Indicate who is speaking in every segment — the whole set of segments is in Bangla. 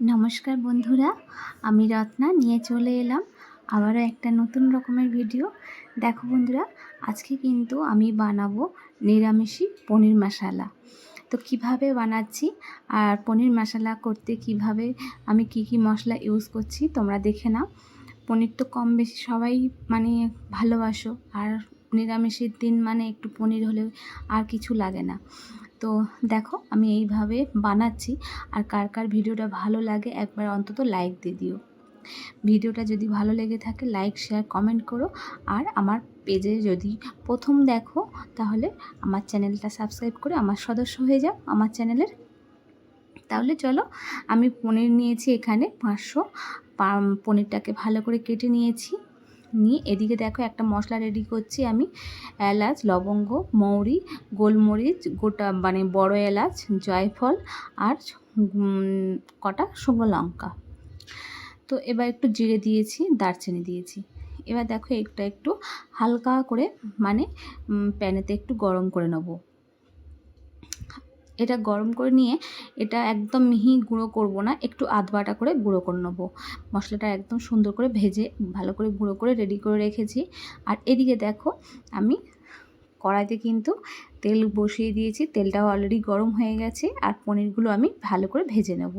Speaker 1: নমস্কার বন্ধুরা, আমি রত্না, নিয়ে চলে এলাম আবারও একটা নতুন রকমের ভিডিও দেখো বন্ধুরা, আজকে কিন্তু আমি বানাবো নিরামিষি পনির মশালা। তো কীভাবে বানাচ্ছি আর পনির মশালা করতে কীভাবে আমি কি কি মশলা ইউজ করছি তোমরা দেখে নাও। পনির তো কম বেশি সবাই মানে ভালোবাসো, আর নিরামিষের দিন মানে একটু পনির হলে আর কিছু লাগে না। তো দেখো আমি এইভাবে বানাচ্ছি। আর কার কার ভিডিওটা ভালো লাগে একবার অন্তত লাইক দিয়ে দিও। ভিডিওটা যদি ভালো লেগে থাকে লাইক শেয়ার কমেন্ট করো। আর আমার পেজে যদি প্রথম দেখো, তাহলে আমার চ্যানেলটা সাবস্ক্রাইব করে আমার সদস্য হয়ে যাও আমার চ্যানেলের। তাহলে চলো, আমি পনির নিয়েছি এখানে পাঁচশো। পনিরটাকে ভালো করে কেটে নিয়েছি। নিয়ে এদিকে দেখো একটা মশলা রেডি করছি আমি। এলাচ, লবঙ্গ, মৌরি, গোলমরিচ, গোটা মানে বড় এলাচ, জয়ফল আর কটা শুকনো লঙ্কা। তো এবার একটু জিরে দিয়েছি, দারচিনি দিয়েছি। এবার দেখো একটা একটু হালকা করে মানে প্যানেতে একটু গরম করে নেব। এটা গরম করে নিয়ে এটা একদম মিহি গুঁড়ো করব না, একটু আধ বাটা করে গুঁড়ো করে নেব। মশলাটা একদম সুন্দর করে ভেজে ভালো করে গুঁড়ো করে রেডি করে রেখেছি। আর এদিকে দেখো, আমি কড়াইতে কিন্তু তেল বসিয়ে দিয়েছি, তেলটাও অলরেডি গরম হয়ে গেছে, আর পনিরগুলো আমি ভালো করে ভেজে নেব।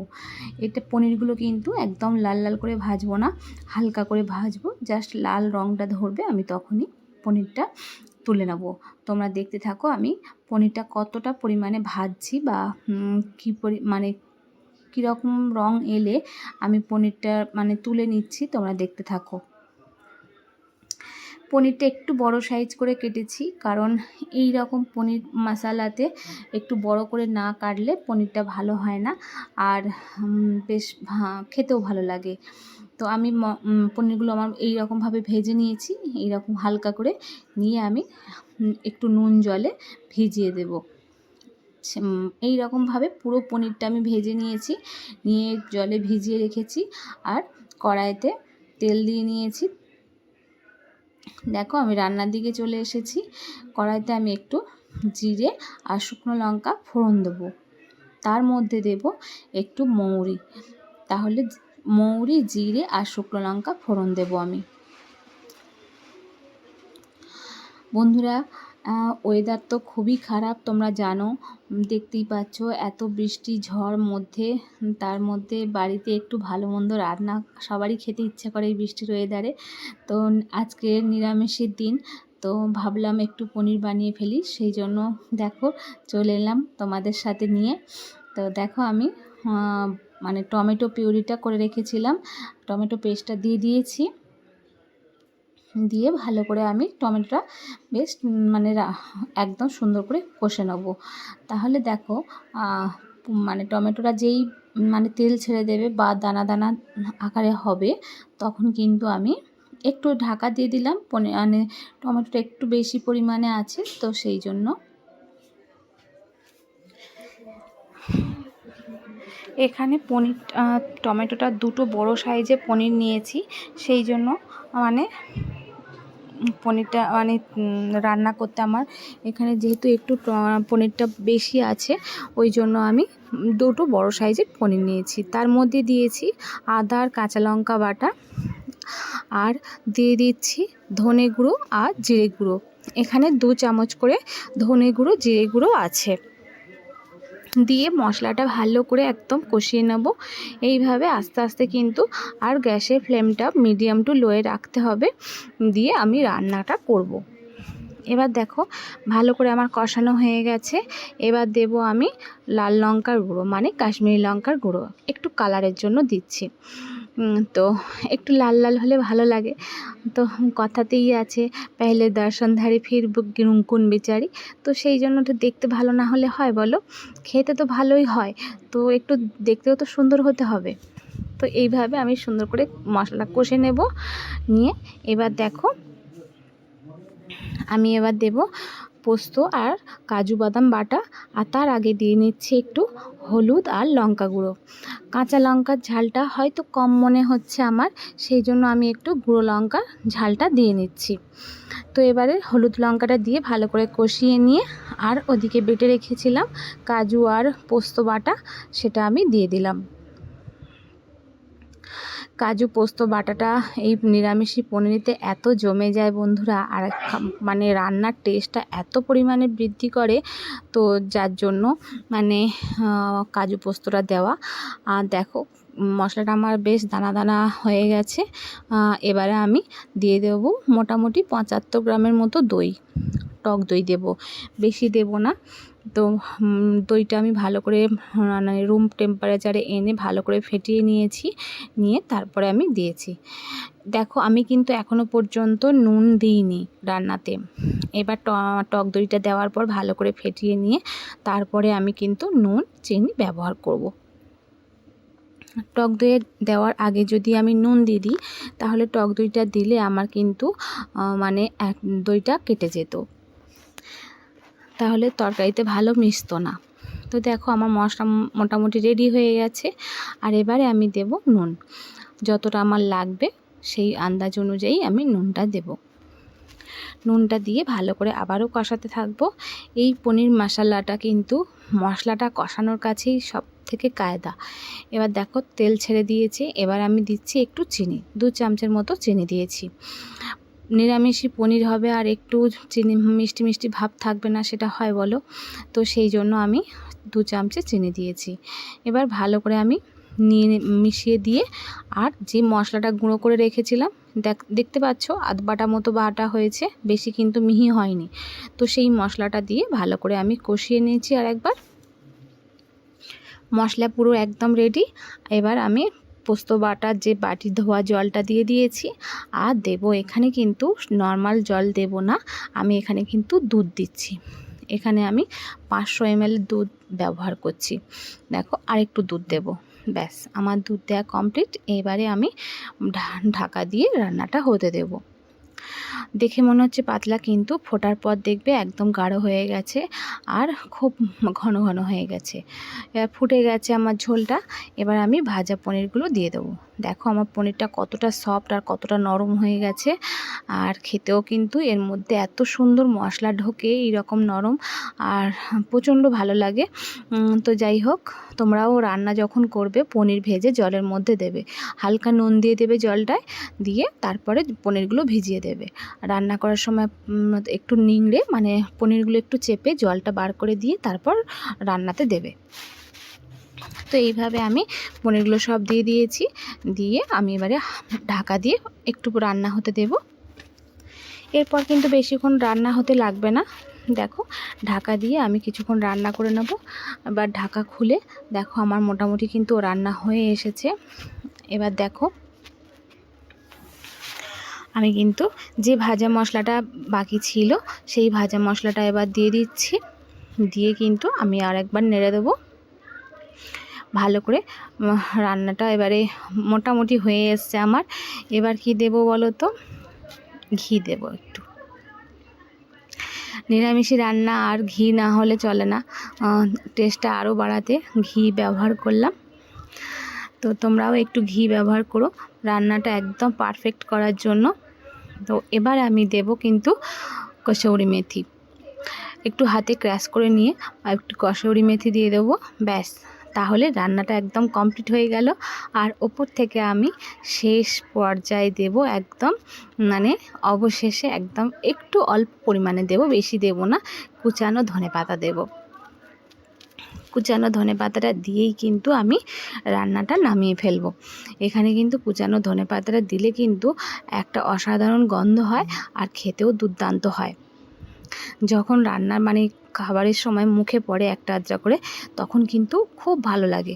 Speaker 1: এটা পনিরগুলো কিন্তু একদম লাল লাল করে ভাজবো না, হালকা করে ভাজবো জাস্ট লাল রঙটা ধরবে, আমি তখনই পনিরটা তুলে নেব। তোমরা দেখতে থাকো আমি পনিরটা কতটা পরিমাণে ভাজছি বা কী পরি মানে কীরকম রং এলে আমি পনিরটা মানে তুলে নিচ্ছি, তোমরা দেখতে থাকো। পনিরটা একটু বড় সাইজ করে কেটেছি, কারণ এই রকম পনির মশালাতে একটু বড় করে না কাটলে পনিরটা ভালো হয় না, আর বেশ খেতেও ভালো লাগে। তো আমি পনিরগুলো আমার এই রকমভাবে ভেজে নিয়েছি। এই রকম হালকা করে নিয়ে আমি একটু নুন জলে ভিজিয়ে দেব। এই রকমভাবে পুরো পনিরটা আমি ভেজে নিয়েছি, নিয়ে জলে ভিজিয়ে রেখেছি আর কড়াইতে তেল দিয়ে নিয়েছি। দেখো আমি রান্নার দিকে চলে এসেছি। কড়াইতে আমি একটু জিরে আর শুকনো লঙ্কা ফোড়ন দেবো। তার মধ্যে দেব একটু মৌরি। তাহলে মৌরি, জিরে আর শুকনো লঙ্কা ফোড়ন দেবো আমি। বন্ধুরা ওয়েদার তো খুবই খারাপ, তোমরা জানো দেখতেই পাচ্ছ, এত বৃষ্টি, ঝড় মধ্যে তার মধ্যে বাড়িতে একটু ভালো মন্দ রান্না সবারই খেতে ইচ্ছা করে এই বৃষ্টির ওয়েদারে তো আজকে নিরামিষের দিন, তো ভাবলাম একটু পনির বানিয়ে ফেলি, সেই জন্য দেখো, চলে এলাম তোমাদের সাথে নিয়ে। তো দেখো আমি মানে টমেটো পিউরিটা করে রেখেছিলাম। টমেটো পেস্টটা দিয়ে দিয়েছি। দিয়ে ভালো করে আমি টমেটোটা বেশ মানে একদম সুন্দর করে কষে নেব। তাহলে দেখো মানে টমেটোটা যেই মানে তেল ছেড়ে দেবে বা দানা দানা আকারে হবে, তখন কিন্তু আমি একটু ঢাকা দিয়ে দিলাম। মানে টমেটোটা একটু বেশি পরিমাণে আছে, তো সেই জন্য এখানে পনির টমেটোটা দুটো বড় সাইজে পনির নিয়েছি। সেই জন্য মানে পনিরটা মানে রান্না করতে আমার এখানে যেহেতু একটু পনিরটা বেশি আছে, ওই জন্য আমি দুটো বড় সাইজের পনির নিয়েছি। তার মধ্যে দিয়েছি আদা আর কাঁচা লঙ্কা বাটা আর দিয়ে দিচ্ছি ধনে গুঁড়ো আর জিরে গুঁড়ো। এখানে দু চামচ করে ধনে গুঁড়ো, জিরে গুঁড়ো আছে। দিয়ে মশলাটা ভালো করে একদম কষিয়ে নেব। এইভাবে আস্তে আস্তে কিন্তু আর গ্যাসের ফ্লেমটা মিডিয়াম টু লোয়ে রাখতে হবে। দিয়ে আমি রান্নাটা করব। এবার দেখো ভালো করে আমার কষানো হয়ে গেছে। এবার দেব আমি লাল লঙ্কার গুঁড়ো মানে কাশ্মীরি লঙ্কার গুঁড়ো, একটু কালারের জন্য দিচ্ছি। তো একটু লাল লাল হলে ভালো লাগে। তো কথাতেই আছে, পেহলে দর্শনধারী ফির কুন বিচারি। তো সেই জন্য তো দেখতে ভালো না হলে হয় বলো? খেতে তো ভালোই হয়, তো একটু দেখতেও তো সুন্দর হতে হবে। তো এইভাবে আমি সুন্দর করে মশলা কষে নেব, নিয়ে এবার দেখো, আমি এবার দেব পোস্ত আর কাজু বাদাম বাটা, আর তার আগে দিয়ে নিচ্ছি একটু হলুদ আর লঙ্কা গুঁড়ো। কাঁচা লঙ্কার ঝালটা হয়তো কম মনে হচ্ছে আমার, সেই জন্য আমি একটু গুঁড়ো লঙ্কা ঝালটা দিয়ে নিচ্ছি। তো এবারে হলুদ লঙ্কাটা দিয়ে ভালো করে কষিয়ে নিয়ে, আর ওদিকে বেটে রেখেছিলাম কাজু আর পোস্ত বাটা, সেটা আমি দিয়ে দিলাম। কাজু পোস্ত, বাটাটা এই নিরামিষি পনিরিতে এত জমে যায় বন্ধুরা। আর মানে রান্নার টেস্টটা এত পরিমাণে বৃদ্ধি করে, তো যার জন্য মানে কাজু পোস্তটা দেওয়া। আর দেখো, মশলাটা আমার বেশ দানা দানা হয়ে গেছে। এবারে আমি দিয়ে দেবো মোটামুটি পঁচাত্তর গ্রামের মতো দই, টক দই দেব। বেশি দেব না। তো দইটা আমি ভালো করে মানে রুম টেম্পারেচারে এনে ভালো করে ফেটিয়ে নিয়েছি, নিয়ে তারপরে আমি দিয়েছি। দেখো, আমি কিন্তু এখনও পর্যন্ত নুন দিইনি রান্নাতে। এবার টক দইটা দেওয়ার পর ভালো করে ফেটিয়ে নিয়ে তারপরে আমি কিন্তু নুন, চিনি ব্যবহার করব। টক দইয়ে দেওয়ার আগে যদি আমি নুন দিয়ে দিই, তাহলে টক দইটা দিলে আমার কিন্তু মানে দইটা কেটে যেত। তাহলে তরকারিতে ভালো মিশতো না। তো দেখো আমার মশলা মোটামুটি রেডি হয়ে গেছে। আর এবারে আমি দেব নুন। যতটা আমার লাগবে সেই আন্দাজ অনুযায়ী আমি নুনটা দেব। নুনটা দিয়ে ভালো করে আবারও কষাতে থাকব। এই পনির মশলাটা কিন্তু মশলাটা কষানোর কাছেই সব থেকে কায়দা। এবার দেখো তেল ছেড়ে দিয়েছে। এবার আমি দিচ্ছি একটু চিনি। দু চামচের মতো চিনি দিয়েছি। নিরামিষি পনির হবে আর একটু চিনি, মিষ্টি মিষ্টি ভাব থাকবে না, সেটা হয় বলো। তো সেই জন্য আমি দু চামচে চিনি দিয়েছি। এবার ভালো করে আমি নিয়ে মিশিয়ে দিয়ে আর যে মশলাটা গুঁড়ো করে রেখেছিলাম, দেখ, দেখতে পাচ্ছ আধ বাটা মতো বাটা হয়েছে, বেশি কিন্তু মিহি হয়নি। তো সেই মশলাটা দিয়ে ভালো করে আমি কষিয়ে নিয়েছি আর একবার। মশলা পুরো একদম রেডি এবার আমি পোস্ত বাটার যে বাটি ধোয়া জলটা দিয়ে দিয়েছি। আর দেব এখানে কিন্তু নর্মাল জল দেব না, আমি এখানে কিন্তু দুধ দিচ্ছি। এখানে আমি পাঁচশো এমএল দুধ ব্যবহার করছি। দেখো, আরেকটু দুধ দেব। ব্যাস, আমার দুধ দেওয়া কমপ্লিট। এবারে আমি ঢাকা দিয়ে রান্নাটা হতে দেব। দেখে মনে হচ্ছে পাতলা, কিন্তু ফোটার পর দেখবে একদম গাঢ় হয়ে গেছে আর খুব ঘন ঘন হয়ে গেছে। ফুটে গেছে আমার ঝোলটা। এবার আমি ভাজা পনিরগুলো দিয়ে দেবো। দেখো আমার পনিরটা কতটা সফট আর কতটা নরম হয়ে গেছে। আর খেতেও কিন্তু এর মধ্যে এত সুন্দর মশলা ঢোকে, এইরকম নরম আর প্রচণ্ড ভালো লাগে। তো যাই হোক, তোমরাও রান্না যখন করবে, পনির ভেজে জলের মধ্যে দেবে। হালকা নুন দিয়ে দেবে জলটায়, দিয়ে তারপরে পনিরগুলো ভিজিয়ে দেবে। রান্না করার সময় একটু নিংড়ে মানে পনিরগুলো একটু চেপে জলটা বার করে দিয়ে তারপর রান্নাতে দেবে। তো এইভাবে আমি পনিরগুলো সব দিয়ে দিয়েছি। দিয়ে আমি এবারে ঢাকা দিয়ে একটু রান্না হতে দেব। এরপর কিন্তু বেশিক্ষণ রান্না হতে লাগবে না। দেখো, ঢাকা দিয়ে আমি কিছুক্ষণ রান্না করে নেব। এবার ঢাকা খুলে, দেখো আমার মোটামুটি কিন্তু রান্না হয়ে এসেছে। এবার দেখো আমি কিন্তু যে ভাজা মশলাটা বাকি ছিল, সেই ভাজা মশলাটা এবার দিয়ে দিচ্ছি। দিয়ে কিন্তু আমি আর একবার নেড়ে দেবো। ভালো করে রান্নাটা এবারে মোটামুটি হয়ে এসছে আমার। এবার কি দেব বলো তো? ঘি দেব একটু। নিরামিষি রান্না আর ঘি না হলে চলে না। টেস্টটা আরও বাড়াতে ঘি ব্যবহার করলাম। তো তোমরাও একটু ঘি ব্যবহার করো। রান্নাটা একদম পারফেক্ট করার জন্য। তো এবার আমি দেব কিন্তু কসৌরি মেথি। একটু হাতে ক্র্যাশ করে নিয়ে আর একটু কসৌরি মেথি দিয়ে দেবো। ব্যাস, তাহলে রান্নাটা একদম কমপ্লিট হয়ে গেল। আর ওপর থেকে আমি শেষ পর্যায়ে দেব একদম মানে অবশেষে একদম একটু অল্প পরিমাণে দেব, বেশি দেব না, কুচানো ধনে পাতা দেব। কুচানো ধনে পাতাটা দিয়েই কিন্তু আমি রান্নাটা নামিয়ে ফেলব। এখানে কিন্তু কুচানো ধনে পাতাটা দিলে কিন্তু একটা অসাধারণ গন্ধ হয় আর খেতেও দুর্দান্ত হয়। যখন রান্নার মানে খাবারের সময় মুখে পড়ে একটা আদ্রা করে, তখন কিন্তু খুব ভালো লাগে।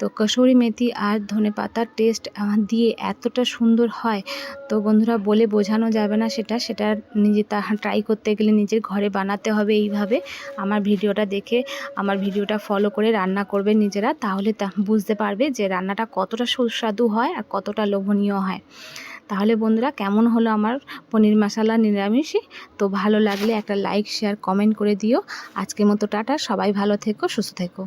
Speaker 1: তো কসুরি মেথি আর ধনে পাতার টেস্ট দিয়ে এতটা সুন্দর হয়। তো বন্ধুরা বলে বোঝানো যাবে না সেটা সেটা নিজে তা ট্রাই করতে গেলে নিজের ঘরে বানাতে হবে এইভাবে। আমার ভিডিওটা দেখে, আমার ভিডিওটা ফলো করে রান্না করবে নিজেরা, তাহলে তা বুঝতে পারবে যে রান্নাটা কতটা সুস্বাদু হয় আর কতটা লোভনীয় হয়। তাহলে বন্ধুরা কেমন হলো আমার পনির মশালা নিরামিষই তো ভালো লাগলে একটা লাইক শেয়ার কমেন্ট করে দিও। আজকের মতো টাটা, সবাই ভালো থেকো, সুস্থ থেকো।